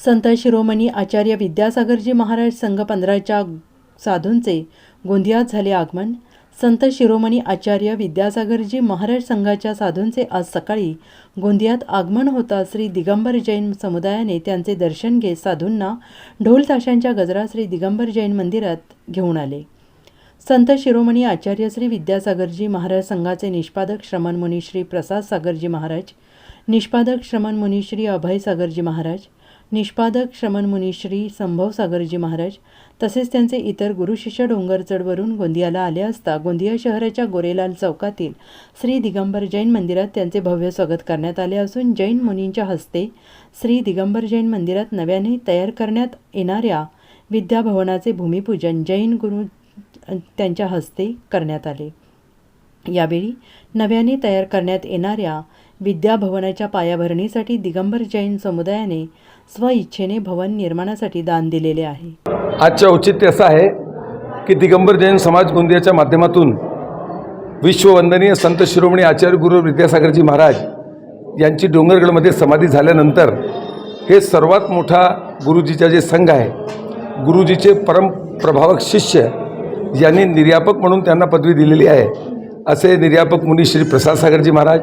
संत शिरोमणी आचार्य विद्यासागरजी महाराज संघ पंधराच्या साधूंचे गोंदियात झाले आगमन. संत शिरोमणी आचार्य विद्यासागरजी महाराज संघाच्या साधूंचे आज सकाळी गोंदियात आगमन होता. श्री दिगंबर जैन समुदायाने त्यांचे दर्शन घेत साधूंना ढोल ताशांच्या गजरात श्री दिगंबर जैन मंदिरात घेऊन आले. संत शिरोमणी आचार्य श्री विद्यासागरजी महाराज संघाचे निष्पादक श्रमण मुनी श्री प्रसाद सागरजी महाराज निष्पादक श्रमण मुनी श्री अभय सागरजी महाराज निष्पादक श्रमण मुनी श्री संभव सागरजी महाराज तसेच त्यांचे इतर गुरुशिष्य डोंगरचढवरून गोंदियाला आले असता गोंदिया शहराच्या गोरेलाल चौकातील श्री दिगंबर जैन मंदिरात त्यांचे भव्य स्वागत करण्यात आले असून जैन मुनींच्या हस्ते श्री दिगंबर जैन मंदिरात नव्याने तयार करण्यात येणाऱ्या विद्याभवनाचे भूमिपूजन जैन गुरु त्यांच्या हस्ते करण्यात आले. यावेळी नव्याने तयार करण्यात येणाऱ्या विद्याभवनाच्या पायाभरणीसाठी दिगंबर जैन समुदायाने स्वइच्छेने भवन निर्माणासाठी दान दिलेले आहे. आजचे औचित्य असं आहे की दिगंबर जैन समाज गोंदियाच्या माध्यमातून विश्ववंदनीय संत शिरोमणी आचार्य गुरु विद्यासागरजी महाराज यांची डोंगरगडमध्ये समाधी झाल्यानंतर हे सर्वात मोठा गुरुजीचा जे संघ आहे गुरुजीचे परम प्रभावक शिष्य यांनी निर्यापक म्हणून त्यांना पदवी दिलेली आहे. असे निर्यापक मुनी श्री प्रसाद सागरजी महाराज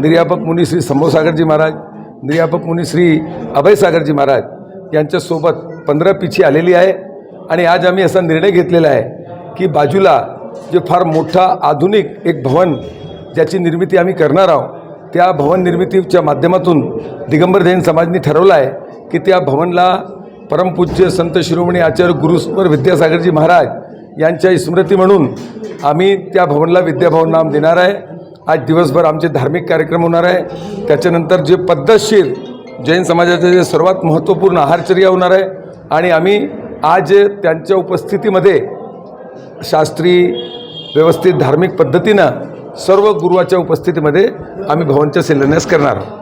निर्यापक मुनी श्री संभोसागरजी महाराज निर्यापक मुनी श्री अभय सागरजी महाराज यांच्यासोबत पंधरा पिछी आलेली आहे. आणि आज आम्ही असा निर्णय घेतलेला आहे की बाजूला जे फार मोठा आधुनिक एक भवन ज्याची निर्मिती आम्ही करणार आहोत त्या भवन निर्मितीच्या माध्यमातून दिगंबर जैन समाजनी ठरवलं आहे की त्या भवनला परमपूज्य संत शिरोमणी आचार्य गुरुस्वर विद्यासागरजी महाराज यांच्या स्मृती म्हणून आम्ही त्या भवनला विद्याभवन नाम देणार आहे. आज दिवसभर आमचे धार्मिक कार्यक्रम होणार आहे. त्याच्यानंतर जे पद्धतशीर जैन समाजाचे जे सर्वात महत्त्वपूर्ण आहारचर्या होणार आहे आणि आम्ही आज त्यांच्या उपस्थितीमध्ये शास्त्री व्यवस्थित धार्मिक पद्धतीनं सर्व गुरुवाच्या उपस्थितीमध्ये आम्ही भवनच्या शिलान्यास करणार आहोत.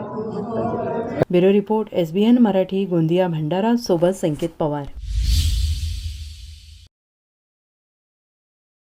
Bureau report S B N Marathi Gondia Bhandara सोबत संकेत पवार.